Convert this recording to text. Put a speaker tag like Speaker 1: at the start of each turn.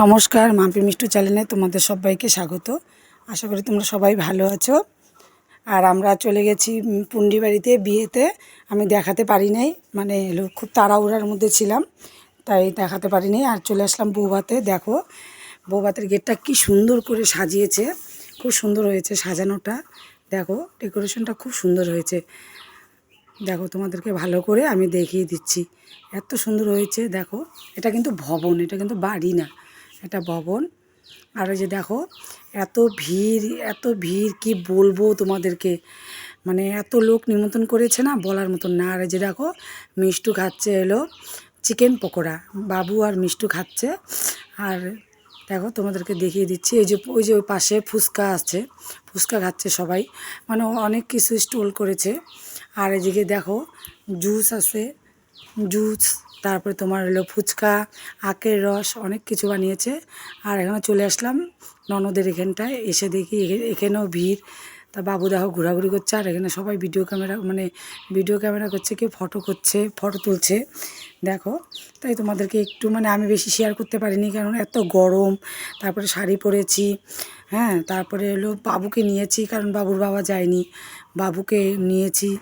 Speaker 1: নমস্কার, মাম্পি মিষ্টু চ্যানেলে তোমাদের সবাইকে স্বাগত। আশা করি তোমরা সবাই ভালো আছো। আর আমরা চলে গেছি পুন্ডি বাড়িতে বিয়েতে। আমি দেখাতে পারি নাই মানে খুব তাড়াহুড়ার মধ্যে ছিলাম, তাই দেখাতে পারিনি আর চলে আসলাম বৌভাতে, দেখো। বৌভাতের গেটটা কি সুন্দর করে সাজিয়েছে, খুব সুন্দর হয়েছে সাজানোটা। দেখো, ডেকোরেশনটা খুব সুন্দর হয়েছে। দেখো, তোমাদেরকে ভালো করে আমি দেখিয়ে দিচ্ছি। এত সুন্দর হয়েছে, দেখো। এটা কিন্তু ভবন, এটা কিন্তু বাড়ি না। এটা ভবন। আর ওই যে দেখো, এত ভিড় এত ভিড়, কি বলব তোমাদেরকে? মানে এত লোক নিমন্ত্রণ করেছে না বলার মতন না। আর যে দেখো, মিষ্টু খাচ্ছে এলো চিকেন পকোড়া। বাবু আর মিষ্টু খাচ্ছে। আর দেখো, তোমাদেরকে দেখিয়ে দিচ্ছি, এই যে, ওই যে ওই পাশে ফুচকা আছে। ফুচকা খাচ্ছে সবাই। মানে অনেক কিছু স্টল করেছে। আর এদিকে দেখো, জুস আছে। জুস, তারপরে তোমার হলো ফুচকা, আখের রস, অনেক কিছু বানিয়েছে। আর এখানে চলে আসলাম ননদের এখানটায়, এসে দেখি এখে- এখানেও ভিড়। তা বাবু দেখো ঘোরাঘুরি করছে, আর এখানে সবাই ভিডিও ক্যামেরা মানে ভিডিও ক্যামেরা করছে, কেউ ফটো করছে ফটো তুলছে। দেখো, তাই তোমাদেরকে একটু মানে আমি বেশি শেয়ার করতে পারিনি, কারণ এত গরম, তারপরে শাড়ি পরেছি হ্যাঁ তারপরে হলো বাবুকে নিয়েছি, কারণ বাবুর বাবা যায়নি। বাবুকে নিয়েছি।